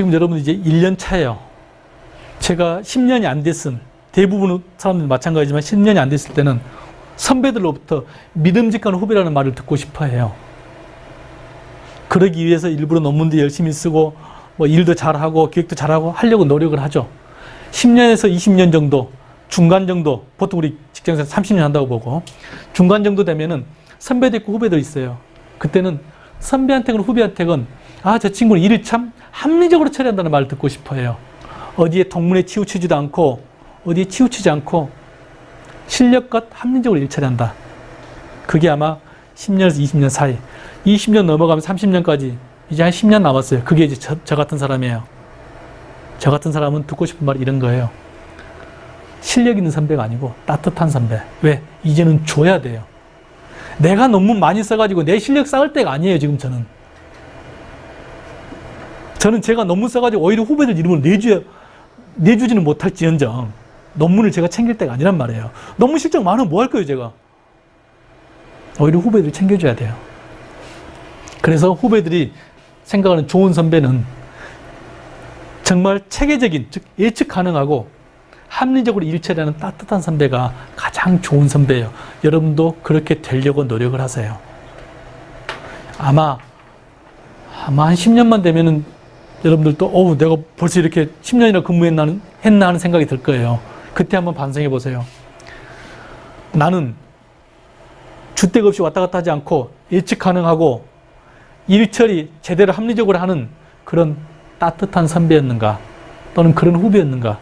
지금 여러분 이제 1년 차예요. 제가 10년이 안 됐음. 대부분 사람들 마찬가지지만 10년이 안 됐을 때는 선배들로부터 믿음직한 후배라는 말을 듣고 싶어 해요. 그러기 위해서 일부러 논문도 열심히 쓰고 뭐 일도 잘하고 기획도 잘하고 하려고 노력을 하죠. 10년에서 20년 정도 중간 정도 보통 우리 직장에서 30년 한다고 보고 중간 정도 되면은 선배도 있고 후배도 있어요. 그때는 선배한테건 후배한테건 아 저 친구는 일을 참 합리적으로 처리한다는 말을 듣고 싶어 해요. 어디에 동문에 치우치지도 않고 어디에 치우치지 않고 실력껏 합리적으로 일 처리한다. 그게 아마 10년에서 20년 사이 20년 넘어가면 30년까지 이제 한 10년 남았어요. 그게 이제 저, 저 같은 사람이에요. 저 같은 사람은 듣고 싶은 말이 이런 거예요. 실력 있는 선배가 아니고 따뜻한 선배. 왜? 이제는 줘야 돼요. 내가 논문 많이 써가지고 내 실력 쌓을 때가 아니에요, 지금 저는. 저는 제가 논문 써가지고 오히려 후배들 이름을 내줘야, 내주지는 못할지언정 논문을 제가 챙길 때가 아니란 말이에요. 논문 실적 많으면 뭐 할 거예요, 제가? 오히려 후배들 챙겨줘야 돼요. 그래서 후배들이 생각하는 좋은 선배는 정말 체계적인, 즉 예측 가능하고 합리적으로 일처리하는 따뜻한 선배가 가장 좋은 선배예요. 여러분도 그렇게 되려고 노력을 하세요. 아마 아마 한 10년만 되면은 여러분들도 어우 내가 벌써 이렇게 10년이나 근무했나 했나 하는 생각이 들 거예요. 그때 한번 반성해 보세요. 나는 주택 없이 왔다 갔다 하지 않고 예측 가능하고 일 처리 제대로 합리적으로 하는 그런 따뜻한 선배였는가 또는 그런 후배였는가